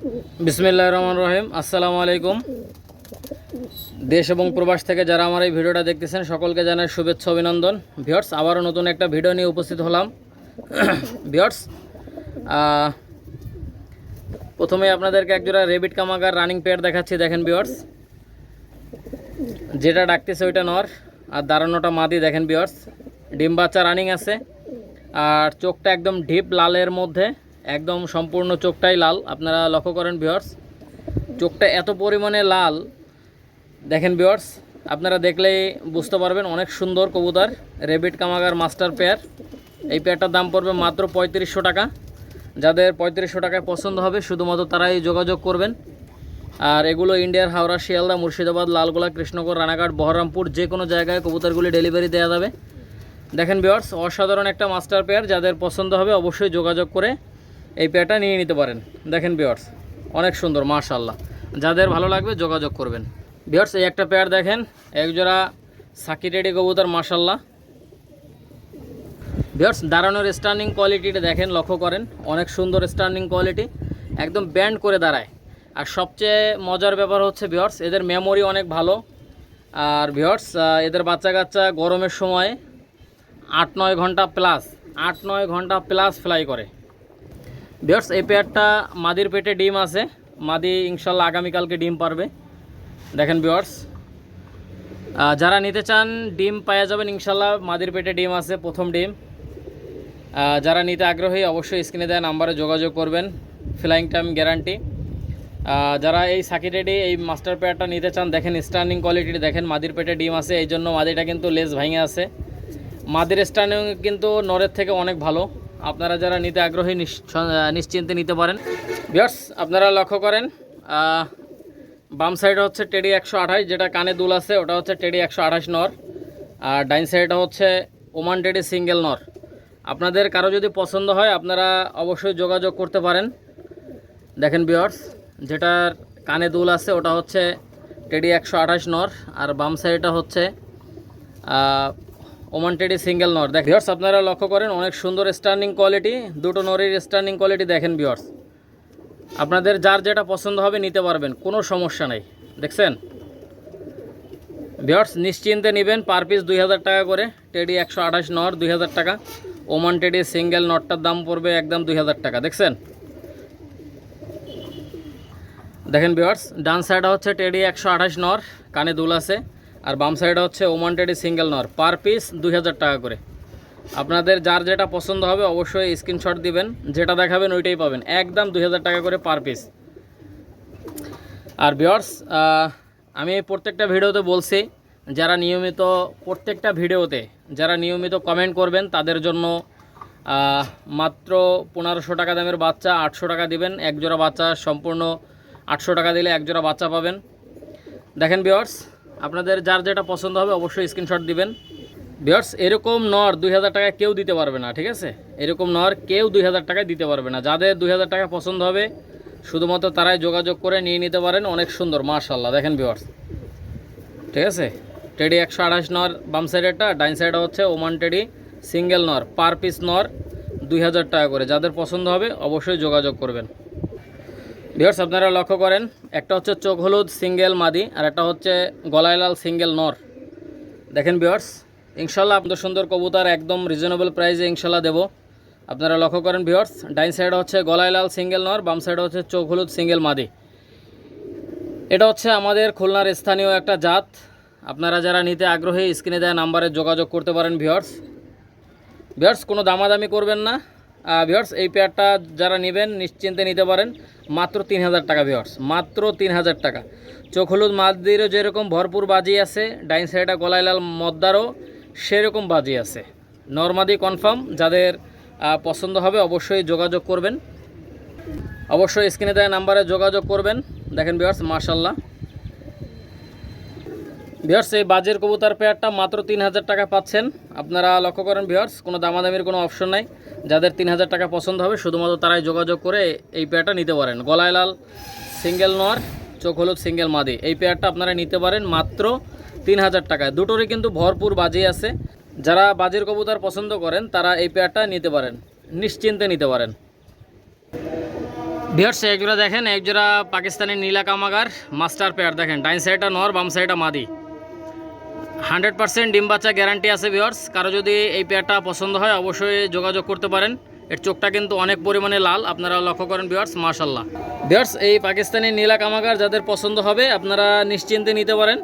বিসমিল্লাহ রহমান রহিম। আসসালামু আলাইকুম। দেশ এবং প্রবাস থেকে যারা আমার এই ভিডিওটা দেখতেছেন, সকলকে জানাই শুভেচ্ছা, অভিনন্দন। ভিওর্স আবারও নতুন একটা ভিডিও নিয়ে উপস্থিত হলাম। ভিওর্স প্রথমে আপনাদেরকে একজোড়া রেবিট কামাগার রানিং পেয়ার দেখাচ্ছি, দেখেন ভিওর্স যেটা ডাকতেছে ওইটা নর, আর দাঁড়ানোটা মাদি, দেখেন ভিওর্স ডিম বাচ্চা রানিং আছে, আর চোখটা একদম ডিপ লালের মধ্যে। একদম সম্পূর্ণ চোখটাই লাল। আপনারা লক্ষ্য করেন ভিওর্স চোখটা এত পরিমাণে লাল। দেখেন ভিওর্স আপনারা দেখলেই বুঝতে পারবেন অনেক সুন্দর কবুতর রেবিট কামাগার মাস্টার পেয়ার এই পেয়ারটার দাম পড়বে মাত্র পঁয়ত্রিশশো টাকা। যাদের পঁয়ত্রিশশো টাকায় পছন্দ হবে, শুধুমাত্র তারাই যোগাযোগ করবেন। আর এগুলো ইন্ডিয়ার হাওড়া, শিয়ালদা, মুর্শিদাবাদ, লালগোলা কৃষ্ণগড় রানাঘাট, বহরমপুর, যে কোনো জায়গায় কবুতরগুলি ডেলিভারি দেওয়া যাবে। দেখেন বিয়ার্স অসাধারণ একটা মাস্টার পেয়ার যাদের পছন্দ হবে, অবশ্যই যোগাযোগ করে এই পেয়ারটা নিয়ে নিতে পারেন। দেখেন বিয়ার্স অনেক সুন্দর মাশাল্লাহ যাদের ভালো লাগবে যোগাযোগ করবেন। বিয়ার্স এই একটা পেয়ার দেখেন, একজোড়া সাকি রেডি কবুতর মাশাল্লাহ বিয়ার্স দাঁড়ানোর স্টার্নিং কোয়ালিটিটা দেখেন, লক্ষ্য করেন। অনেক সুন্দর স্টার্নিং কোয়ালিটি একদম ব্যান্ড করে দাঁড়ায়। আর সবচেয়ে মজার ব্যাপার হচ্ছে বিয়ার্স এদের মেমোরি অনেক ভালো। আর ভিওর্স এদের বাচ্চা কাচ্চা গরমের সময় আট নয় ঘণ্টা প্লাস আট নয় ঘণ্টা প্লাস ফ্লাই করে। ভিওর্স এই পেয়ারটা মাদির পেটে ডিম আছে। মাদি ইনশাল্লাহ আগামীকালকে ডিম পারবে। দেখেন ভিওর্স যারা নিতে চান, ডিম পাওয়া যাবেন ইনশাল্লাহ। মাদির পেটে ডিম আছে, প্রথম ডিম। যারা নিতে আগ্রহী, অবশ্যই স্ক্রিনে দেওয়া নাম্বারে যোগাযোগ করবেন। ফ্লাইং টাইম গ্যারান্টি যারা এই সাকিরেডি এই মাস্টার পেয়ারটা নিতে চান, দেখেন স্টার্নিং কোয়ালিটি দেখেন মাদির পেটে ডিম আছে। এই জন্য মাদিটা কিন্তু লেস ভাঙে আছে। মাদির স্টার্নিং কিন্তু নরের থেকে অনেক ভালো। আপনারা যারা নিতে আগ্রহী নিশ- নিশ্চিন্তে নিতে পারেন। বিয়ার্স আপনারা লক্ষ্য করেন বাম সাইডে হচ্ছে টেডি একশো আঠাশ, যেটা কানে দুল আছে, ওটা হচ্ছে টেডি একশো আঠাশ নর। আর ডাইন সাইডে হচ্ছে ওমান টেডি সিঙ্গেল নর। আপনাদের কারও যদি পছন্দ হয়, আপনারা অবশ্যই যোগাযোগ করতে পারেন। দেখেন বিয়ার্স যেটার কানে দুল আছে, ওটা হচ্ছে টেডি একশো আঠাশ নর, আর বাম সাইডটা হচ্ছে আহ, ওমান টেডি সিঙ্গেল নর দেখ ভিওর্স আপনারা লক্ষ্য করেন অনেক সুন্দর স্টার্নিং কোয়ালিটি দুটো নরের স্টার্নিং কোয়ালিটি দেখেন ভিওর্স আপনাদের যার যেটা পছন্দ হবে নিতে পারবেন কোনো সমস্যা নেই। দেখছেন? ভিওর্স নিশ্চিন্তে নেবেন পার পিস দুই হাজার টাকা করে টেডি একশো আঠাশ নর দুই হাজার টাকা। ওমান টেডি সিঙ্গেল নটটার দাম পড়বে একদম দুই হাজার টাকা দেখছেন? দেখেন ভিওর্স ডান সাইডে হচ্ছে টেডি একশো আঠাশ নর কানে দুল আছে। আর বাম সাইডে হচ্ছে ওমান টেডি সিঙ্গেল নর পার পিস দুই হাজার টাকা করে। আপনাদের যার যেটা পছন্দ হবে অবশ্যই স্ক্রিনশট দিবেন, যেটা দেখাবেন ওইটাই পাবেন। একদম দুই হাজার টাকা করে পার পিস আর ভিওর্স আমি প্রত্যেকটা ভিডিওতে বলছি, যারা নিয়মিত প্রত্যেকটা ভিডিওতে, যারা নিয়মিত কমেন্ট করবেন, তাদের জন্য মাত্র পনেরোশো টাকা দামের বাচ্চা, আটশো টাকা দিবেন। এক জোড়া বাচ্চা সম্পূর্ণ আটশো টাকা দিলে এক জোড়া বাচ্চা পাবেন। দেখেন বিয়ার্স আপনাদের যার যেটা পছন্দ হবে অবশ্যই স্ক্রিনশট দিবেন। বিয়ার্স এরকম নর দুই হাজার টাকায় কেউ দিতে পারবে না, ঠিক আছে? এরকম নর কেউ দুই হাজার টাকায় দিতে পারবে না। যাদের দুই হাজার টাকা পছন্দ হবে, শুধুমাত্র তারাই যোগাযোগ করে নিয়ে নিতে পারেন। অনেক সুন্দর মার্শাল্লাহ দেখেন বিয়ার্স ঠিক আছে? টেডি একশো আঠাশ নর, বাম সাইডেরটা ডাইন সাইডে হচ্ছে ওমান টেডি সিঙ্গেল নর পার পিস নর, দুই হাজার টাকা করে। যাদের পছন্দ হবে, অবশ্যই যোগাযোগ করবেন। ভিউয়ার্স আপনারা লক্ষ্য করেন, একটা হচ্ছে চোখ হলুদ, সিঙ্গেল মাদি, আর একটা হচ্ছে গলায় লাল সিঙ্গেল নর। দেখেন ভিউয়ার্স ইনশাল্লাহ আপনাদের সুন্দর কবুতর, একদম রিজনেবল প্রাইসে ইনশাল্লাহ দেবো। আপনারা লক্ষ্য করেন ভিউয়ার্স ডাইন সাইডে হচ্ছে গলায় লাল সিঙ্গেল নর, বাম সাইডে হচ্ছে চোখ হলুদ, সিঙ্গেল মাদি। এটা হচ্ছে আমাদের খুলনার স্থানীয় একটা জাত। আপনারা যারা নিতে আগ্রহী, স্ক্রিনে দেওয়া নাম্বারে যোগাযোগ করতে পারেন ভিউয়ার্স ভিউয়ার্স কোনো দামাদামি করবেন না। ভিউয়ার্স এই পেয়ারটা যারা নেবেন, নিশ্চিন্তে নিতে পারেন। মাত্র তিন হাজার টাকা ভিউয়ার্স মাত্র তিন হাজার টাকা। চোখ হলুদ মাদিরও যেরকম ভরপুর বাজি আছে, ডাইন সাইডে গলাইলাল মদ্দারও সেরকম বাজি আছে। নর্মাদি কনফার্ম যাদের পছন্দ হবে অবশ্যই যোগাযোগ করবেন। অবশ্যই স্ক্রিনে দেওয়া নাম্বারে যোগাযোগ করবেন। দেখেন ভিউয়ার্স মার্শাল্লাহ ভিওর্স এই বাজের কবুতার পেয়ারটা মাত্র তিন হাজার টাকা পাচ্ছেন। আপনারা লক্ষ্য করেন ভিওর্স কোনো দামাদামির কোনো অপশন নাই। যাদের তিন হাজার টাকা পছন্দ হবে, শুধুমাত্র তারাই যোগাযোগ করে এই পেয়ারটা নিতে পারেন। গলায় লাল সিঙ্গেল নর, চোখ হলুদ সিঙ্গেল মাদি। এই পেয়ারটা আপনারা নিতে পারেন মাত্র তিন হাজার টাকায়। দুটোরই কিন্তু ভরপুর বাজি আছে। যারা বাজির কবুতর পছন্দ করেন, তারা এই পেয়ারটা নিতে পারেন। নিশ্চিন্তে নিতে পারেন। ভিউয়ার্স এক জোড়া দেখেন এক জোড়া পাকিস্তানি নীলা কামাগার, মাস্টার পেয়ার দেখেন। ডাইন সাইডটা নর, বাম সাইডটা মাদি। হান্ড্রেড পার্সেন্ট ডিম বাচ্চা গ্যারান্টি আছে ভিউয়ার্স কারও যদি এই পেয়ারটা পছন্দ হয়, অবশ্যই যোগাযোগ করতে পারেন। এর চোখটা কিন্তু অনেক পরিমাণে লাল, আপনারা লক্ষ্য করেন ভিউয়ার্স মাশাল্লাহ ভিউয়ার্স এই পাকিস্তানি নীলা কামাগার যাদের পছন্দ হবে, আপনারা নিশ্চিন্তে নিতে পারেন।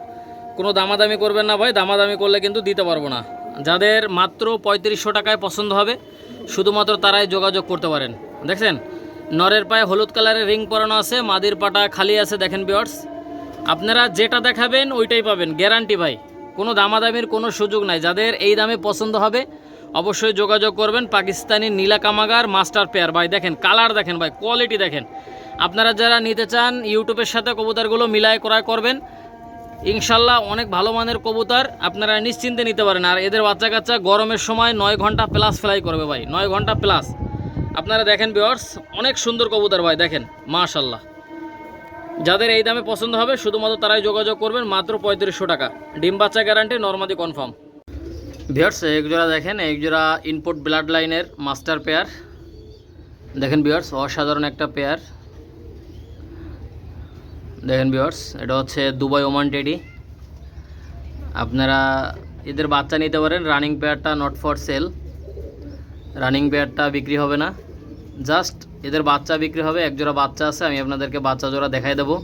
কোনো দামাদামি করবেন না ভাই, দামাদামি করলে কিন্তু দিতে পারব না। যাদের মাত্র পঁয়ত্রিশশো টাকায় পছন্দ হবে, শুধুমাত্র তারাই যোগাযোগ করতে পারেন। দেখছেন? নরের পায়ে হলুদ কালারের রিং পরানো আছে, মাদির পাটা খালি আছে, দেখেন বিয়ার্স আপনারা যেটা দেখাবেন, ওইটাই পাবেন গ্যারান্টি ভাই। কোনো দামাদামির কোনো সুযোগ নাই। যাদের এই দামে পছন্দ হবে, অবশ্যই যোগাযোগ করবেন পাকিস্তানি নীলা কামাগার মাস্টার পেয়ার। ভাই, দেখেন, কালার দেখেন ভাই, কোয়ালিটি দেখেন। আপনারা যারা নিতে চান, ইউটিউবের সাথে কবুতারগুলো মিলায় ক্রয় করবেন। ইনশাল্লাহ অনেক ভালো মানের কবুতর আপনারা নিশ্চিন্তে নিতে পারেন। আর এদের বাচ্চা কাচ্চা গরমের সময় নয় ঘণ্টা প্লাস ফ্লাই করবে ভাই, নয় ঘণ্টা প্লাস আপনারা দেখেন বিয়ার্স অনেক সুন্দর কবুতর ভাই, দেখেন, মাশাল্লাহ। যাদের এই দামে পছন্দ হবে, শুধুমাত্র তারাই যোগাযোগ করবেন মাত্র পঁয়ত্রিশশো টাকা। ডিম বাচ্চা গ্যারান্টি নর্মাদি কনফার্ম বিয়ার্স এক জোড়া দেখেন এক জোড়া ইনপুট ব্লাড লাইনের মাস্টার পেয়ার দেখেন বিয়ার্স অসাধারণ একটা পেয়ার দেখেন বিয়ার্স এটা হচ্ছে দুবাই ওমান টেডি আপনারা এদের বাচ্চা নিতে পারেন রানিং পেয়ারটা নট ফর সেল রানিং পেয়ারটা বিক্রি হবে না। জাস্ট এদের বাচ্চা বিক্রি হবে এক জোড়া বাচ্চা আছে, আমি আপনাদেরকে বাচ্চা জোড়া দেখাই দেবো।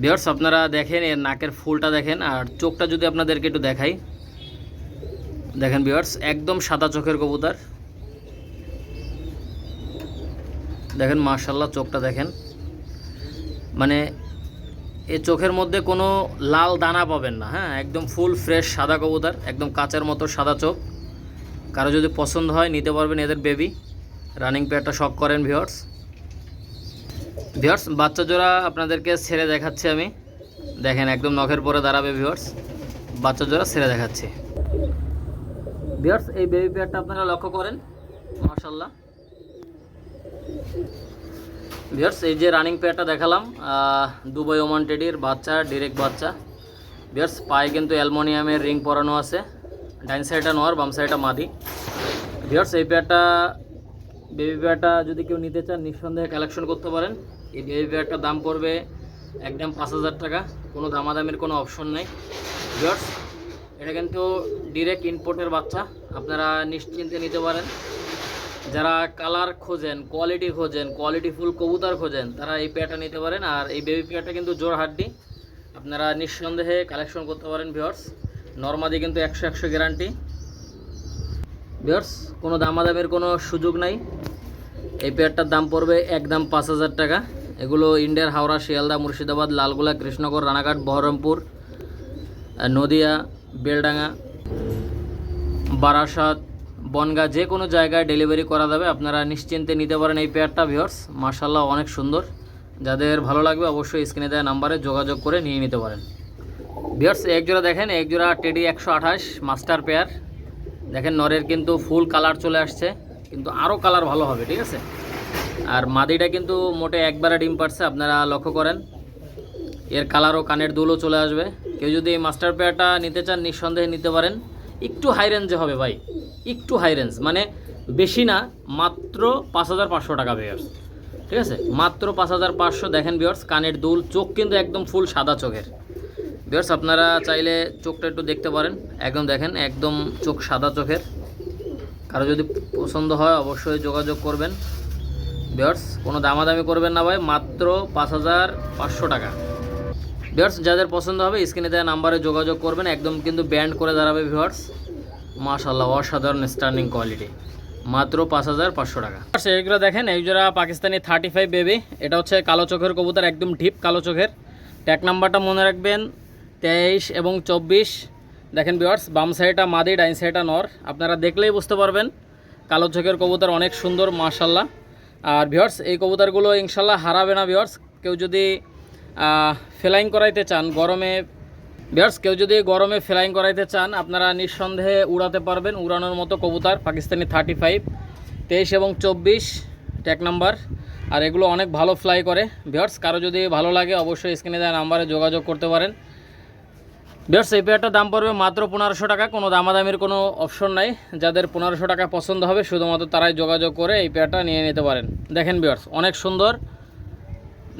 বিয়ার্স আপনারা দেখেন, এর নাকের ফুলটা দেখেন, আর চোখটা যদি আপনাদেরকে একটু দেখাই। দেখেন বিয়ার্স একদম সাদা চোখের কবুতর। দেখেন মার্শাল্লাহ চোখটা দেখেন। মানে এ চোখের মধ্যে কোনো লাল দানা পাবেন না হ্যাঁ? একদম ফুল, ফ্রেশ, সাদা কবুতর, একদম কাচের মতো সাদা চোখ। কারও যদি পছন্দ হয়, নিতে পারবেন এদের বেবি রানিং পেয়ারটা শখ করেন ভিওর্স ভিওর্স বাচ্চা জোড়া আপনাদেরকে ছেড়ে দেখাচ্ছি আমি। দেখেন, একদম নখের পরে দাঁড়াবে ভিওর্স বাচ্চা জোড়া ছেড়ে দেখাচ্ছি। ভিওর্স এই বেবি পেয়ারটা আপনারা লক্ষ্য করেন। মাশাল্লাহ ভিওর্স এই যে রানিং পেয়ারটা দেখালাম দুবাই ওমান টেডির বাচ্চা ডিরেক্ট বাচ্চা। ভিওর্স পায়ে কিন্তু অ্যালমোনিয়ামের রিং পরানো আছে। ডাইন সাইডটা নোয়ার, বাম সাইডটা মাদি। ভিওর্স এই পেয়ারটা বেবি পেয়ারটা যদি কেউ নিতে চান, নিঃসন্দেহে কালেকশন করতে পারেন। এই বেবি পেয়ারটার দাম পড়বে একদম পাঁচ হাজার টাকা। কোনো দামাদামির কোনো অপশন নেই। ভিওর্স এটা কিন্তু ডিরেক্ট ইনপোর্টের বাচ্চা। আপনারা নিশ্চিন্তে নিতে পারেন। যারা কালার খোঁজেন কোয়ালিটি খোঁজেন কোয়ালিটি ফুল কবুতর খোঁজেন, তারা এই পেয়ারটা নিতে পারেন। আর এই বেবি পেয়ারটা কিন্তু জোর হাড্ডি। আপনারা নিঃসন্দেহে কালেকশন করতে পারেন ভিওর্স নর্মাদি কিন্তু একশো একশো গ্যারান্টি ভিওর্স কোনো দামাদামের কোনো সুযোগ নাই। এই পেয়ারটার দাম পড়বে একদম পাঁচ হাজার টাকা। এগুলো ইন্ডিয়ার হাওড়া, শিয়ালদা, মুর্শিদাবাদ, লালগোলা কৃষ্ণগর রানাঘাট, বহরমপুর নদিয়া, বেলডাঙ্গা, বারাসাত, বনগা, যে কোনো জায়গায় ডেলিভারি করা যাবে। আপনারা নিশ্চিন্তে নিতে পারেন এই পেয়ারটা ভিওর্স মার্শাল্লাহ অনেক সুন্দর। যাদের ভালো লাগবে অবশ্যই স্ক্রিনে দেওয়া নাম্বারে যোগাযোগ করে নিয়ে নিতে পারেন। ভিওর্স একজোড়া দেখেন একজোড়া টেডি একশো আঠাশ মাস্টার পেয়ার। দেখেন নরের কিন্তু ফুল কালার চলে আসছে, কিন্তু আরও কালার ভালো হবে, ঠিক আছে? আর মাদিটা কিন্তু মোটে একবারে ডিম পারছে, আপনারা লক্ষ্য করেন। এর কালারও কানের দুলও চলে আসবে। কেউ যদি এই মাস্টার পেয়ারটা নিতে চান, নিঃসন্দেহে নিতে পারেন। একটু হাই রেঞ্জে হবে ভাই, একটু হাই রেঞ্জ মানে বেশি না, মাত্র পাঁচ হাজার পাঁচশো টাকা বিয়ার্স ঠিক আছে? মাত্র পাঁচ হাজার পাঁচশো, দেখেন বিয়ার্স কানের দুল, চোখ কিন্তু একদম ফুল সাদা চোখের। বিয়ার্স আপনারা চাইলে চোখটা একটু দেখতে পারেন। একদম দেখেন, একদম চোখ সাদা চোখের। কারও যদি পছন্দ হয়, অবশ্যই যোগাযোগ করবেন। বিয়ার্স কোনো দামাদামি করবেন না ভাই, মাত্র পাঁচ হাজার পাঁচশো টাকা। ভিউয়ার্স, যাদের পছন্দ হবে, স্ক্রিনে দেওয়া নাম্বারে যোগাযোগ করবেন। একদম কিন্তু ব্যান্ড করে দাঁড়াবে ভিউয়ার্স। মাশাল্লাহ অসাধারণ স্টার্নিং কোয়ালিটি। মাত্র পাঁচ হাজার পাঁচশো টাকা। এইগুলো দেখেন, এই জোড়া পাকিস্তানি থার্টি ফাইভ বেবি, এটা হচ্ছে কালো চোখের কবুতর, একদম ঢিপ কালো চোখের। ট্যাক নাম্বারটা মনে রাখবেন তেইশ এবং চব্বিশ। দেখেন ভিউয়ার্স বাম সাইডটা মাদি, ডাইন সাইডটা নর। আপনারা দেখলেই বুঝতে পারবেন, কালো চোখের কবুতর অনেক সুন্দর মাশাল্লাহ আর ভিউয়ার্স এই কবুতরগুলো ইনশাল্লাহ হারাবে না ভিউয়ার্স কেউ যদি ফ্লাইং করাইতে চান, গরমে বিয়ার্স কেউ যদি গরমে ফ্লাইং করাইতে চান, আপনারা নিঃসন্দেহে উড়াতে পারবেন। উড়ানোর মতো কবুতর, পাকিস্তানি থার্টি ফাইভ তেইশ এবং চব্বিশ ট্যাক নাম্বার আর এগুলো অনেক ভালো ফ্লাই করে। ভিওর্স কারও যদি ভালো লাগে, অবশ্যই স্ক্রিনে দেওয়া নাম্বারে যোগাযোগ করতে পারেন। বিয়ার্স এই পেয়ারটার দাম পড়বে মাত্র পনেরোশো টাকা। কোনো দামাদামির কোনো অপশন নাই। যাদের পনেরোশো টাকা পছন্দ হবে, শুধুমাত্র তারাই যোগাযোগ করে এই পেয়ারটা নিয়ে নিতে পারেন। দেখেন বিয়ার্স অনেক সুন্দর।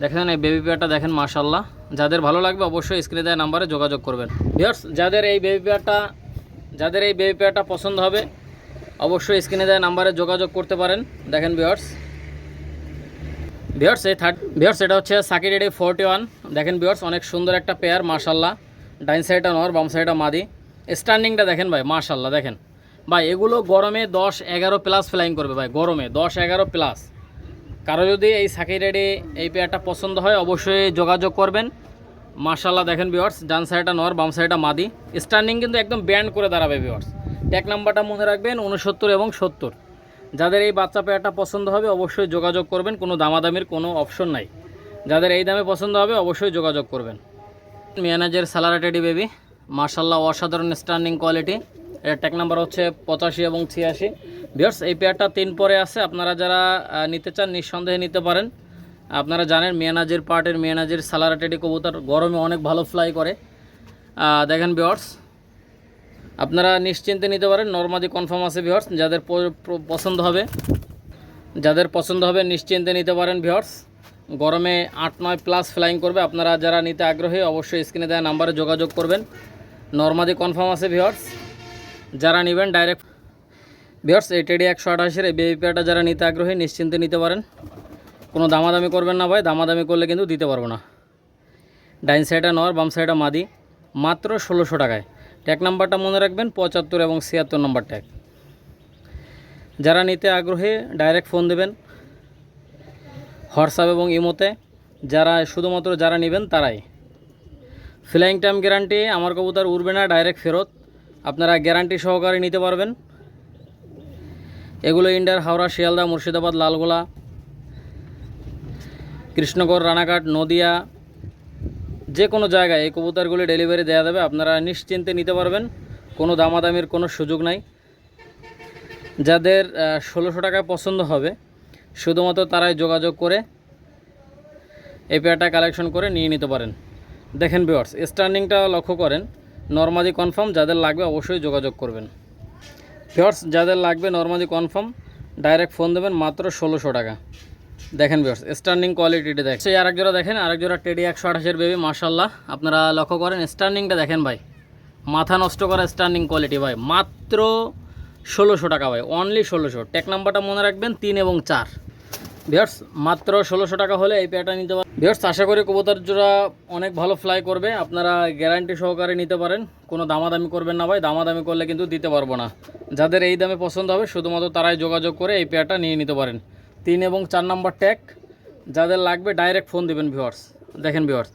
দেখেন এই বেবি পেয়ারটা দেখেন মাশাল্লাহ যাদের ভালো লাগবে, অবশ্যই স্ক্রিনে দেওয়া নাম্বারে যোগাযোগ করবেন। বিয়ার্স যাদের এই বেবি পেয়ারটা যাদের এই বেবি পেয়ারটা পছন্দ হবে, অবশ্যই স্ক্রিনে দেওয়া নাম্বারে যোগাযোগ করতে পারেন। দেখেন বিয়ার্স বিয়ার্স এই থার্ড বিয়ার্স এটা হচ্ছে সাকির এডি ফোরটি ওয়ান দেখেন বিয়ার্স অনেক সুন্দর একটা পেয়ার মাশাল্লাহ ডাইন সাইডটা নর, বাম সাইডটা মাদি। স্ট্যান্ডিংটা দেখেন ভাই মাশাল্লাহ দেখেন। ভাই, এগুলো গরমে দশ এগারো প্লাস ফ্লাইং করবে ভাই, গরমে দশ এগারো প্লাস কারও যদি এই সাকির এডি এই পেয়ারটা পছন্দ হয়, অবশ্যই যোগাযোগ করবেন। মার্শাল্লাহ দেখেন বিয়ার্স ডান সাইডটা নর, বাম সাইডটা মাদি। স্ট্যান্ডিং কিন্তু একদম ব্যান্ড করে দাঁড়াবে বিয়ার্স ট্যাগ নাম্বারটা মনে রাখবেন উনসত্তর এবং সত্তর। যাদের এই বাচ্চা পেয়ারটা পছন্দ হবে, অবশ্যই যোগাযোগ করবেন, কোনো দামাদামির কোনো অপশন নাই। যাদের এই দামে পছন্দ হবে, অবশ্যই যোগাযোগ করবেন। মিয়ানাজের স্যালারাটেডি বেবি। মার্শাল্লাহ অসাধারণ স্ট্যান্ডিং কোয়ালিটি। এর ট্যাগ নাম্বার হচ্ছে পঁচাশি এবং ছিয়াশি। বিয়ার্স এই পেয়ারটা তিন পরে আছে। আপনারা যারা নিতে চান নিঃসন্দেহে নিতে পারেন। আপনারা জানেন, মিয়ানাজের পার্টের মিয়ানাজের স্যালারাটেডি কবুতর গরমে অনেক ভালো ফ্লাই করে। দেখেন বিয়ার্স আপনারা নিশ্চিন্তে নিতে পারেন। নর্মাদি কনফার্ম আছে ভিওর্স যাদের পছন্দ হবে, যাদের পছন্দ হবে নিশ্চিন্তে নিতে পারেন ভিওর্স গরমে আট নয় প্লাস ফ্লাইং করবে। আপনারা যারা নিতে আগ্রহী, অবশ্যই স্ক্রিনে দেওয়া নাম্বারে যোগাযোগ করবেন। নর্মাদি কনফার্ম আছে ভিওর্স যারা নেবেন ডাইরেক্ট ভিওর্স টেডি একশো আঠাশের এই বেবি পেয়ারটা যারা নিতে আগ্রহী, নিশ্চিন্তে নিতে পারেন। কোনো দামাদামি করবেন না ভাই, দামাদামি করলে কিন্তু দিতে পারব না। ডাইন সাইডে নর, বাম সাইডে মাদি। মাত্র ষোলোশো টাকায়। ট্যাগ নাম্বারটা মনে রাখবেন, পঁচাত্তর এবং ছিয়াত্তর নম্বর ট্যাগ যারা নিতে আগ্রহী ডাইরেক্ট ফোন দেবেন। হোয়াটসঅ্যাপ এবং ইমোতে যারা শুধুমাত্র যারা নেবেন তারাই। ফ্লাইং টাইম গ্যারান্টি আমার কবুতর উড়বে না, ডাইরেক্ট ফেরত। আপনারা গ্যারান্টি সহকারে নিতে পারবেন। এগুলো ইন্ডিয়ার হাওড়া, শিয়ালদা, মুর্শিদাবাদ, লালগোলা, কৃষ্ণগড়, রানাঘাট, নদিয়া, যে কোনো জায়গায় এই কবুতরগুলি ডেলিভারি দেওয়া যাবে, আপনারা নিশ্চিন্তে নিতে পারবেন। কোনো দামাদামির কোনো সুযোগ নাই। যাদের ষোলোশো টাকায় পছন্দ হবে শুধুমাত্র তারাই যোগাযোগ করে এই পেয়ারটা কালেকশন করে নিয়ে নিতে পারেন। দেখেন বিওয়ার্স স্ট্যান্ডিংটা লক্ষ্য করেন। নর্মালি কনফার্ম যাদের লাগবে অবশ্যই যোগাযোগ করবেন। ভিওর্স যাদের লাগবে নর্মালি কনফার্ম ডাইরেক্ট ফোন দেবেন মাত্র ষোলোশো টাকা। দেখেন বিয়ার্স স্ট্যান্ডিং কোয়ালিটিটা দেখেন। সেই আরেক জোড়া দেখেন, আরেক জোড়া টেডি একশো আঠাশের বেবি মার্শাল্লাহ আপনারা লক্ষ্য করেন স্ট্যান্ডিংটা দেখেন ভাই। মাথা নষ্ট করা স্ট্যান্ডিং কোয়ালিটি ভাই। মাত্র ষোলোশো টাকা ভাই অনলি ষোলোশো। টেক নাম্বারটা মনে রাখবেন, তিন এবং চার। ভিয়ার্স মাত্র ষোলোশো টাকা হলে এই পেয়ারটা নিতে পারেন ভিয়ার্স আশা করি কবুতর জোড়া অনেক ভালো ফ্লাই করবে। আপনারা গ্যারান্টি সহকারে নিতে পারেন। কোনো দামাদামি করবেন না ভাই। দামাদামি করলে কিন্তু দিতে পারব না। যাদের এই দামে পছন্দ হবে, শুধুমাত্র তারাই যোগাযোগ করে এই পেয়ারটা নিয়ে নিতে পারেন। তিন এবং চার নাম্বার ট্যাগ যাদের লাগবে ডাইরেক্ট ফোন দেবেন ভিওয়ার্স দেখেন ভিওয়ার্স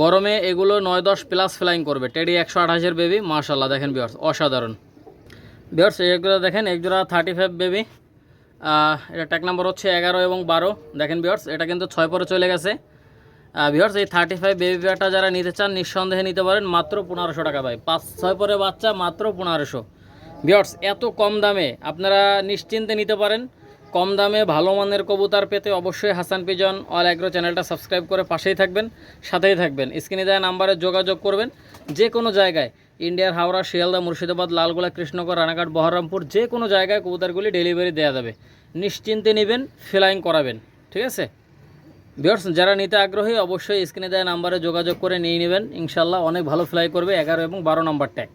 গরমে এগুলো নয় দশ প্লাস ফ্লাইং করবে। টেডি একশো আঠাশের বেবি মার্শাল্লাহ দেখেন ভিওয়ার্স অসাধারণ। ভিওয়ার্স এইগুলো দেখেন একজোড়া থার্টি ফাইভ বেবি এটা ট্যাগ নাম্বার হচ্ছে এগারো এবং বারো। দেখেন ভিওয়ার্স এটা কিন্তু ছয় পরে চলে গেছে। ভিওয়ার্স এই থার্টি ফাইভ বেবি পেয়ারটা যারা নিতে চান, নিঃসন্দেহে নিতে পারেন মাত্র পনেরোশো টাকা ভাই। পাঁচ, ছয় পরে বাচ্চা, মাত্র পনেরোশো। ভিওয়ার্স এত কম দামে আপনারা নিশ্চিন্তে নিতে পারেন। কম দামে ভালো মানের কবুতার পেতে অবশ্যই হাসান পিজন অল অ্যাগ্রো চ্যানেলটা সাবস্ক্রাইব করে পাশেই থাকবেন, সাথেই থাকবেন। স্ক্রিনে দেওয়া নাম্বারে যোগাযোগ করবেন। যে কোনো জায়গায় ইন্ডিয়ার হাওড়া, শিয়ালদা, মুর্শিদাবাদ, লালগোলা কৃষ্ণগড় রানাঘাট, বহরমপুর যে কোনো জায়গায় কবুতরগুলি ডেলিভারি দেওয়া যাবে। নিশ্চিন্তে নেবেন, ফ্লাইং করাবেন, ঠিক আছে? বিয়ার্স যারা নিতে আগ্রহী অবশ্যই স্ক্রিনে দেওয়া নাম্বারে যোগাযোগ করে নিয়ে নেবেন। ইনশাল্লাহ অনেক ভালো ফ্লাই করবে এগারো এবং বারো নাম্বার ট্যাগ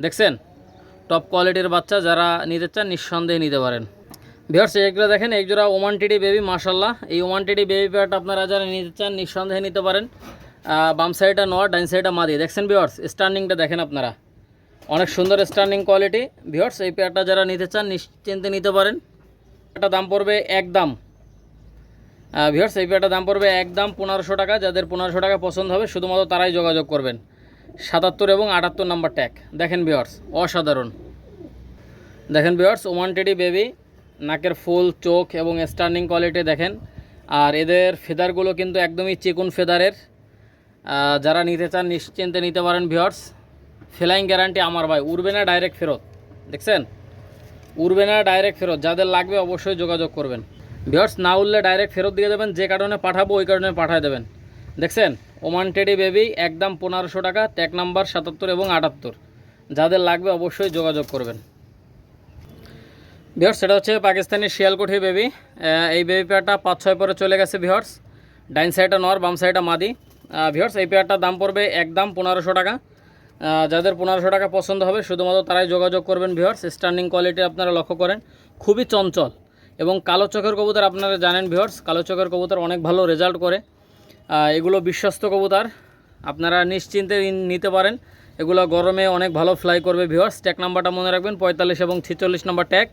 দেখছেন? টপ কোয়ালিটির বাচ্চা যারা নিতে চান নিঃসন্দেহে নিতে পারেন। ভিওর্স এগুলো দেখেন এক জোড়া ওমান টিডি বেবি মাশাল্লাহ এই ওমান টিডি বেবি পেয়ারটা আপনারা যারা নিতে চান নিঃসন্দেহে নিতে পারেন। বাম সাইডটা নট ডাইন সাইডটা মাদি। দেখছেন ভিওর্স স্ট্যান্ডিংটা দেখেন আপনারা। অনেক সুন্দর স্ট্যান্ডিং কোয়ালিটি ভিওর্স এই পেয়ারটা যারা নিতে চান, নিশ্চিন্তে নিতে পারেন। একটা দাম পড়বে একদম। ভিওর্স এই পেয়ারটা দাম পড়বে একদম পনেরোশো টাকা। যাদের পনেরোশো টাকা পছন্দ হবে, শুধুমাত্র তারাই যোগাযোগ করবেন। সাতাত্তর এবং আটাত্তর নাম্বার ট্যাগ দেখেন ভিওর্স অসাধারণ। দেখেন ভিওর্স ওমান টেডি বেবি নাকের ফুল, চোখ এবং স্ট্যান্ডিং কোয়ালিটি দেখেন। আর এদের ফেদারগুলো কিন্তু একদমই চিকুন ফেদারের যারা নিতে চান, নিশ্চিন্তে নিতে পারেন ভিওর্স ফ্লাইং গ্যারান্টি আমার ভাই, উড়বে না ডাইরেক্ট ফেরত। দেখছেন? উড়বে না ডাইরেক্ট ফেরত। যাদের লাগবে অবশ্যই যোগাযোগ করবেন। ভিওর্স না উঠলে ডাইরেক্ট ফেরত দিয়ে দেবেন, যে কারণে পাঠাবো, ওই কারণে পাঠিয়ে দেবেন। দেখছেন? ওমান টেডি বেবি, একদম পনেরোশো টাকা ট্যাগ নাম্বার সাতাত্তর এবং আটাত্তর। যাদের লাগবে অবশ্যই যোগাযোগ করবেন। ভিহর্স সেটা হচ্ছে পাকিস্তানি শিয়ালকুঠি বেবি। এই বেবি পেয়ারটা পাঁচ ছয় পরে চলে গেছে ভিহর্স ডাইন সাইডটা নর, বাম সাইডটা মাদি। ভিহর্স এই পেয়ারটার দাম পড়বে একদম পনেরোশো টাকা। যাদের পনেরোশো টাকা পছন্দ হবে, শুধুমাত্র তারাই যোগাযোগ করবেন ভিওর্স স্ট্যান্ডিং কোয়ালিটি আপনারা লক্ষ্য করেন, খুবই চঞ্চল এবং কালো চোখের কবুতর আপনারা জানেন ভিহর্স কালো চোখের কবুতর অনেক ভালো রেজাল্ট করে। এগুলো বিশ্বস্ত কবুতর, আপনারা নিশ্চিন্তে নিতে পারেন। এগুলো গরমে অনেক ভালো ফ্লাই করবে ভিওয়ার্স ট্যাগ নাম্বারটা মনে রাখবেন, পঁয়তাল্লিশ এবং ছিচল্লিশ নাম্বার ট্যাগ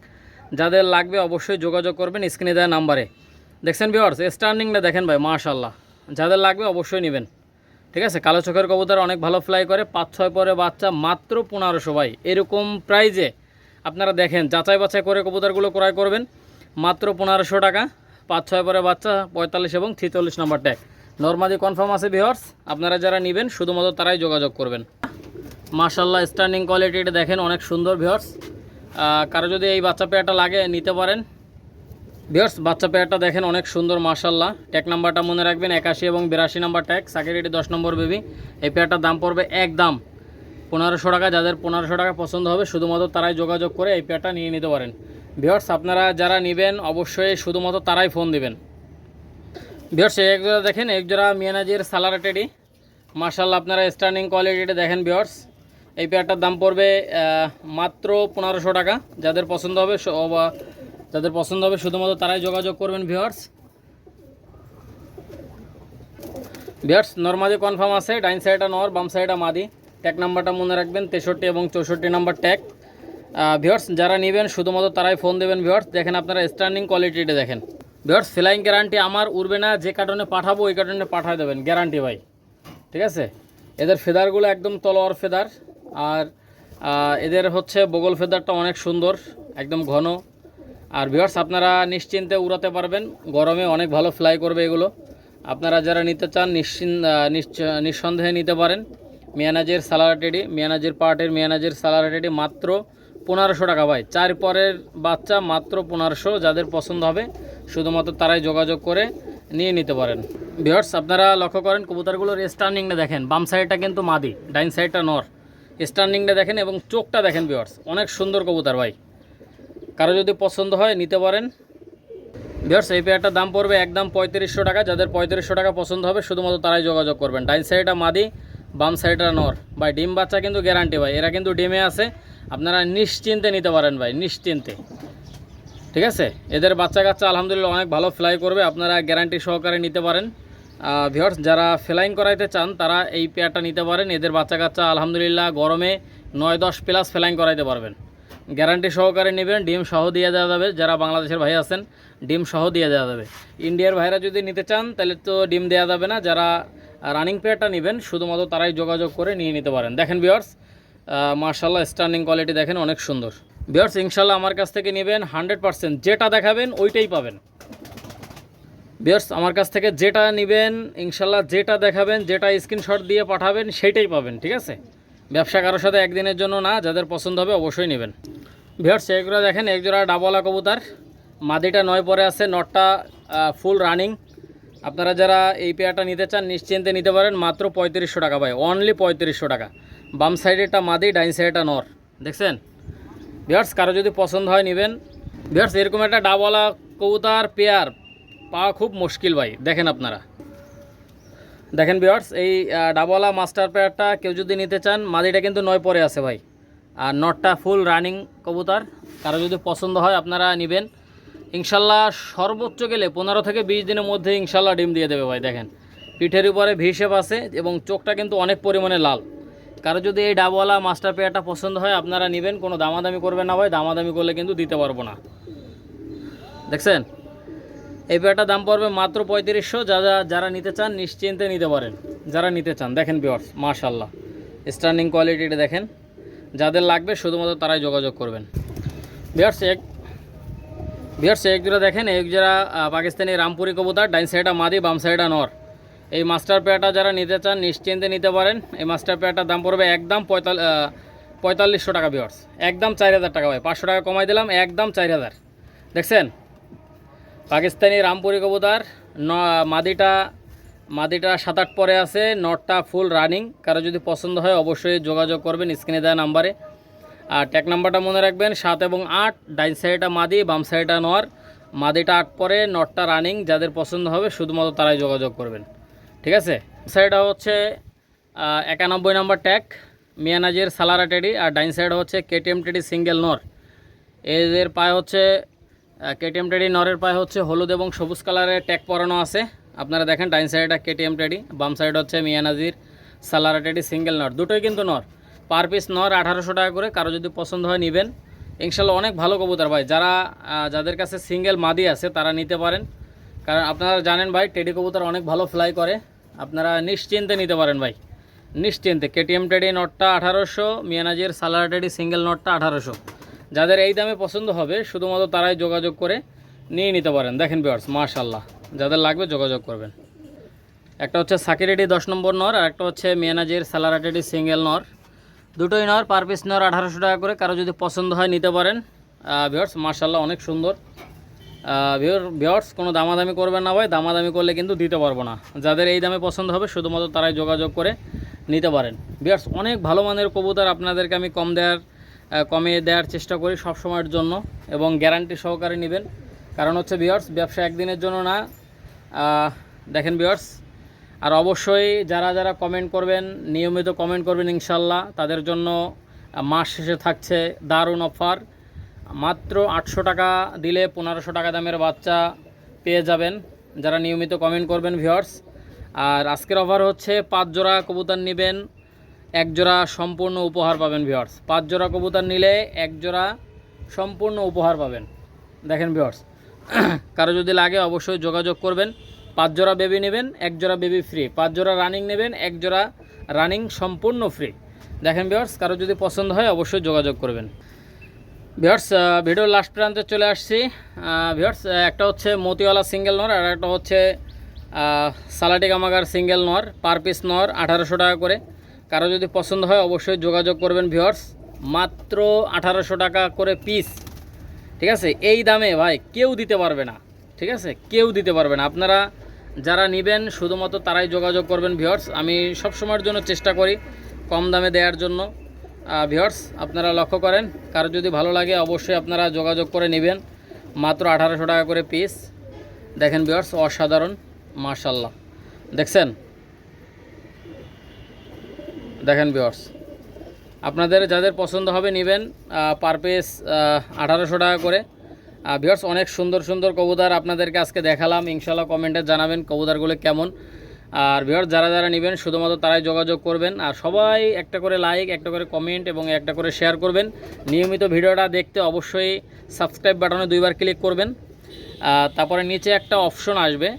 যাদের লাগবে অবশ্যই যোগাযোগ করবেন স্ক্রিনে দেওয়া নাম্বারে। দেখছেন ভিওর্স স্টার্নিংটা দেখেন ভাই মাশাল্লাহ যাদের লাগবে অবশ্যই নেবেন। ঠিক আছে? কালো চোখের কবুতর অনেক ভালো ফ্লাই করে, পাঁচ, ছয় পরে বাচ্চা মাত্র পনেরোশো ভাই। এরকম প্রাইজে আপনারা দেখেন, যাচাই বাছাই করে কবুতরগুলো ক্রয় করবেন। মাত্র পনেরোশো টাকা, পাঁচ, ছয় পরে বাচ্চা, পঁয়তাল্লিশ এবং ছিচল্লিশ নাম্বার ট্যাগ নর্মালি কনফার্ম আছে ভিওর্স আপনারা যারা নেবেন, শুধুমাত্র তারাই যোগাযোগ করবেন। মাশাল্লাহ স্ট্যান্ডিং কোয়ালিটিটা দেখেন, অনেক সুন্দর ভিওর্স কারও যদি এই বাচ্চা পেয়ারটা লাগে, নিতে পারেন। ভিওর্স বাচ্চা পেয়ারটা দেখেন অনেক সুন্দর মাশাল্লাহ ট্যাক নাম্বারটা মনে রাখবেন, একাশি এবং বিরাশি নাম্বার ট্যাগ সাকিরিটি দশ নম্বর বেবি এই পেয়ারটার দাম পড়বে এক দাম পনেরোশো টাকা, যাদের পনেরোশো টাকা পছন্দ হবে, শুধুমাত্র তারাই যোগাযোগ করে এই পেয়ারটা নিয়ে নিতে পারেন। ভিওর্স আপনারা যারা নেবেন, অবশ্যই শুধুমাত্র তারাই ফোন দিবেন। ভিওর্স এক জোড়া দেখেন এক জোড়া মিয়ানাজির সালার টেডি মার্শাল্লাহ আপনারা স্টার্নিং কোয়ালিটিটা দেখেন ভিওর্স এই পেয়ারটার দাম পড়বে মাত্র পনেরোশো টাকা, যাদের পছন্দ হবে যাদের পছন্দ হবে, শুধুমাত্র তারাই যোগাযোগ করবেন ভিওর্স ভিওর্স নর্মালি কনফার্ম আছে, ডাইন সাইডটা নর, বাম সাইডটা মাদি। ট্যাগ নাম্বারটা মনে রাখবেন, তেষট্টি এবং চৌষট্টি নাম্বার ট্যাগ ভিওর্স যারা নেবেন, শুধুমাত্র তারাই ফোন দেবেন ভিওর্স দেখেন আপনারা স্টার্নিং কোয়ালিটিটা দেখেন। ভিওর্স ফ্লাইং গ্যারান্টি আমার উড়বে না, যে কার্টনে পাঠাবো, ওই কার্টনে পাঠিয়ে দেবেন গ্যারান্টি ভাই। ঠিক আছে? এদের ফেদারগুলো একদম তলোয়ার ফেদার আর এদের হচ্ছে বগল ফেদারটা অনেক সুন্দর, একদম ঘন। আর ভিওর্স আপনারা নিশ্চিন্তে উড়াতে পারবেন। গরমে অনেক ভালো ফ্লাই করবে এগুলো। আপনারা যারা নিতে চান নিঃসন্দেহে নিতে পারেন। মিয়ানাজের সালারাটেডি মিয়ানাজের পার্টের মিয়ানাজের সালারাটেডি মাত্র পনেরোশো টাকা ভাই। চার পরের বাচ্চা মাত্র পনেরোশো, যাদের পছন্দ হবে, শুধুমাত্র তারাই যোগাযোগ করে নিয়ে নিতে পারেন। ভিওর্স আপনারা লক্ষ্য করেন, কবুতরগুলোর স্টার্নিংটা দেখেন। বাম সাইডটা কিন্তু মাদি, ডাইন সাইডটা নর। স্টার্নিংটা দেখেন এবং চোখটা দেখেন ভিওর্স অনেক সুন্দর কবুতর ভাই। কারও যদি পছন্দ হয়, নিতে পারেন। ভিওর্স এই পেয়ারটার দাম পড়বে একদম পঁয়ত্রিশশো টাকা। যাদের পঁয়ত্রিশশো টাকা পছন্দ হবে, শুধুমাত্র তারাই যোগাযোগ করবেন। ডাইন সাইডটা মাদি, বাম সাইডটা নর। ভাই, ডিম বাচ্চা কিন্তু গ্যারান্টি ভাই। এরা কিন্তু ডিমে আছে। আপনারা নিশ্চিন্তে নিতে পারেন, ভাই, নিশ্চিন্তে। ঠিক আছে? এদের বাচ্চা কাচ্চা আলহামদুলিল্লাহ অনেক ভালো ফ্লাই করবে। আপনারা গ্যারান্টি সহকারে নিতে পারেন। ভিওর্স যারা ফ্লাইং করাইতে চান, তারা এই পেয়ারটা নিতে পারেন। এদের বাচ্চা কাচ্চা আলহামদুলিল্লাহ গরমে নয় দশ প্লাস ফ্লাইং করাইতে পারবেন। গ্যারান্টি সহকারে নেবেন, ডিম সহ দিয়ে দেওয়া যাবে। যারা বাংলাদেশের ভাই আছেন, ডিম সহ দিয়ে দেওয়া যাবে। ইন্ডিয়ার ভাইরা যদি নিতে চান, তাহলে তো ডিম দেওয়া যাবে না। যারা রানিং পেয়ারটা নেবেন, শুধুমাত্র তারাই যোগাযোগ করে নিয়ে নিতে পারেন। দেখেন ভিওর্স মার্শাল্লাহ স্টার্নিং কোয়ালিটি দেখেন, অনেক সুন্দর। ভিওর্স ইনশাল্লাহ আমার কাছ থেকে নেবেন হান্ড্রেড পার্সেন্ট যেটা দেখাবেন, ওইটাই পাবেন। ভিওর্স আমার কাছ থেকে যেটা নেবেন ইনশাল্লাহ যেটা দেখাবেন, যেটা স্ক্রিনশট দিয়ে পাঠাবেন সেইটাই পাবেন, ঠিক আছে? ব্যবসা কারোর সাথে একদিনের জন্য না, যাদের পছন্দ হবে অবশ্যই নেবেন। ভিওর্স এগুলো দেখেন, একজোড়া ডাবলা কবুতার। মাদিটা নয় পরে আছে, নটটা ফুল রানিং আপনারা যারা এই পেয়ারটা নিতে চান, নিশ্চিন্তে নিতে পারেন, মাত্র পঁয়ত্রিশশো টাকা ভাই অনলি পঁয়ত্রিশশো টাকা। বাম সাইডেরটা মাদি, ডাইন সাইডটা নর, দেখছেন? ভিওর্স কারও যদি পছন্দ হয়, নেবেন। ভিওর্স এরকম একটা ডাবলা কবুতার, পেয়ার, পাওয়া খুব মুশকিল ভাই, দেখেন আপনারা। দেখেন ভিওর্স এই ডাবলা মাস্টার পেয়ারটা কেউ যদি নিতে চান, মাদিটা কিন্তু নয় পরে আছে ভাই। আর নটটা ফুল রানিং কবুতর। কারও যদি পছন্দ হয়, আপনারা নেবেন। ইনশাল্লাহ সর্বোচ্চ গেলে পনেরো থেকে বিশ দিনের মধ্যে ইনশাল্লাহ ডিম দিয়ে দেবে ভাই, দেখেন। পিঠের উপরে ভি শেপ আছে এবং চোখটা কিন্তু অনেক পরিমাণে লাল। কারও যদি এই ডাবওয়ালা মাস্টার পেয়ারটা পছন্দ হয়, আপনারা নেবেন। কোনো দামাদামি করবেন না ভাই, দামাদামি করলে কিন্তু দিতে পারব না। দেখছেন? এই পেয়ারটার দাম পড়বে মাত্র পঁয়ত্রিশশো। যারা যারা নিতে চান, নিশ্চিন্তে নিতে পারেন। যারা নিতে চান, দেখেন বিয়ার্স মাশাল্লাহ স্টার্নিং কোয়ালিটিটা দেখেন। যাদের লাগবে, শুধুমাত্র তারাই যোগাযোগ করবেন। বিয়ার্স এক বিয়ার্স এক জোড়া দেখেন। এক জোড়া পাকিস্তানি রামপুরি কবুতর, ডাইন সাইডা মাদি, বাম সাইডা নর। এই মাস্টার পেয়ারটা যারা নিতে চান, নিশ্চিন্তে নিতে পারেন। এই মাস্টার পেয়ারটার দাম পড়বে একদম পঁয়তাল পঁয়তাল্লিশশো টাকা বিয়ার্স একদম চার হাজার টাকা, ভাই। পাঁচশো টাকা কমাই দিলাম, একদম চার হাজার। দেখছেন? পাকিস্তানি রামপুরি কবুতর, ন, মাদিটা মাদিটা সাত আট পরে আছে, নটটা ফুল রানিং কারও যদি পছন্দ হয় অবশ্যই যোগাযোগ করবেন, স্ক্রিনে দেওয়া নাম্বারে। আর ট্যাক নাম্বারটা মনে রাখবেন, সাত এবং আট, ডাইন সাইডটা মাদি, বাম সাইডটা নর। মাদিটা আট পরে, নটটা রানিং যাদের পছন্দ হবে, শুধুমাত্র তারাই যোগাযোগ করবেন। ঠিক আছে? সাইডটা হচ্ছে একানব্বই নম্বর ট্যাক মিয়ানাজির সালারা টেডি। আর ডাইন সাইড হচ্ছে কেটিএম টেডি, সিঙ্গেল নর। এদের পায়ে হচ্ছে কেটিএম টেডি নরের পায়ে হচ্ছে হলুদ এবং সবুজ কালারের ট্যাগ পরানো আছে। আপনারা দেখেন ডাইন সাইডটা কেটিএম টেডি বাম সাইড হচ্ছে মিয়ানাজির সালারা টেডি সিঙ্গেল নর। দুটোই কিন্তু নর। পার পিস নর আঠারোশো টাকা করে, কারও যদি পছন্দ হয় নেবেন। ইনশাল্লাহ অনেক ভালো কবুতর ভাই। যারা যাদের কাছে সিঙ্গেল মাদি আছে, তারা নিতে পারেন। কারণ আপনারা জানেন ভাই টেডি কবুতর অনেক ভালো ফ্লাই করে। আপনারা নিশ্চিন্তে নিতে পারেন ভাই। নিশ্চিন্তে। কেটিএম টেডি নটটা আঠারোশো মিয়ানাজির সালারা টেডি সিঙ্গেল নটটা আঠারোশো। যাদের এই দামে পছন্দ হবে, শুধুমাত্র তারাই যোগাযোগ করে নিয়ে নিতে পারেন। দেখেন বিয়ার্স মাশাল্লাহ যাদের লাগবে যোগাযোগ করবেন। একটা হচ্ছে সাকিরেডি দশ নম্বর নর, আর একটা হচ্ছে মিয়ানাজির সালারাটেডি সিঙ্গেল নর। দুটোই নর, পার পিস নর আঠারোশো টাকা করে। কারও যদি পছন্দ হয় নিতে পারেন। ভিওর্স মার্শাল্লাহ অনেক সুন্দর। ভিওর্স কোনো দামাদামি করবেন না ভাই। দামাদামি করলে কিন্তু দিতে পারব না। যাদের এই দামে পছন্দ হবে, শুধুমাত্র তারাই যোগাযোগ করে নিতে পারেন। ভিওর্স অনেক ভালো মানের কবুতর আপনাদেরকে আমি কম দেওয়ার কমিয়ে দেওয়ার চেষ্টা করি সব সময়ের জন্য এবং গ্যারান্টি সহকারে নেবেন। কারণ হচ্ছে ভিওর্স ব্যবসা একদিনের জন্য না। দেখেন ভিওর্স আর অবশ্যই যারা যারা কমেন্ট করবেন, নিয়মিত কমেন্ট করবেন ইনশাল্লাহ তাদের জন্য মাস শেষে থাকছে দারুণ অফার মাত্র আটশো টাকা দিলে পনেরোশো টাকা দামের বাচ্চা পেয়ে যাবেন। যারা নিয়মিত কমেন্ট করবেন ভিওর্স আর আজকের অফার হচ্ছে পাঁচ জোড়া কবুতর নেবেন। এক জোড়া সম্পূর্ণ উপহার পাবেন ভিওর্স পাঁচ জোড়া কবুতর নিলে এক জোড়া সম্পূর্ণ উপহার পাবেন। দেখেন ভিওর্স কারও যদি লাগে অবশ্যই যোগাযোগ করবেন। পাঁচ জোড়া বেবি নেবেন এক জোড়া বেবি ফ্রি পাঁচ জোড়া রানিং নেবেন এক জোড়া রানিং সম্পূর্ণ ফ্রি দেখেন ভিওর্স কারও যদি পছন্দ হয় অবশ্যই যোগাযোগ করবেন। ভিওর্স ভিডিওর লাস্ট প্রান্তে চলে আসছি। ভিওর্স একটা হচ্ছে মতিওয়ালা সিঙ্গেল নর, আর একটা হচ্ছে সালাটি কামাগার সিঙ্গেল নর। পার পিস নর, আঠারোশো টাকা করে। কারও যদি পছন্দ হয়, অবশ্যই যোগাযোগ করবেন ভিওর্স মাত্র আঠারোশো টাকা করে পিস ঠিক আছে? এই দামে ভাই কেউ দিতে পারবে না। ঠিক আছে? কেউ দিতে পারবে না। আপনারা যারা নেবেন, শুধুমাত্র তারাই যোগাযোগ করবেন ভিওর্স আমি সব সময়ের জন্য চেষ্টা করি কম দামে দেওয়ার জন্য। ভিওর্স আপনারা লক্ষ্য করেন, কারও যদি ভালো লাগে, অবশ্যই আপনারা যোগাযোগ করে নেবেন। মাত্র আঠারোশো টাকা করে পিস দেখেন ভিওর্স অসাধারণ। মার্শাল্লাহ দেখছেন? দেখেন ভিওর্স আপনাদের যাদের পছন্দ হবে নেবেন পার পিস আঠারোশো টাকা করে। ভিওর্স অনেক সুন্দর সুন্দর কবুতর আপনাদেরকে আজকে দেখালাম। ইনশাল্লাহ কমেন্টে জানাবেন কবুতরগুলো কেমন। আর ভিওর্স যারা যারা নেবেন, শুধুমাত্র তারাই যোগাযোগ করবেন। আর সবাই একটা করে লাইক একটা করে কমেন্ট এবং একটা করে শেয়ার করবেন। নিয়মিত ভিডিওটা দেখতে অবশ্যই সাবস্ক্রাইব বাটনে দুইবার ক্লিক করবেন। তারপরে নিচে একটা অপশন আসবে।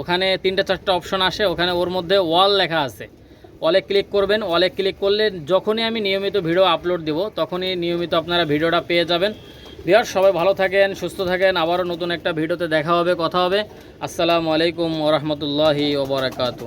ওখানে তিনটা চারটা অপশন আসে। ওখানে ওর মধ্যে ওয়াল লেখা আছে। ওয়ালে ক্লিক করবেন, অলে ক্লিক করলে যখনই আমি নিয়মিত ভিডিও আপলোড দেব, তখনই নিয়মিত আপনারা ভিডিওটা পেয়ে যাবেন। বিহার সবাই ভালো থাকেন, সুস্থ থাকেন, আবারও নতুন একটা ভিডিওতে দেখা হবে, কথা হবে। আসসালামু আলাইকুম ওরহমতুল্লাহি ওবরাকাতু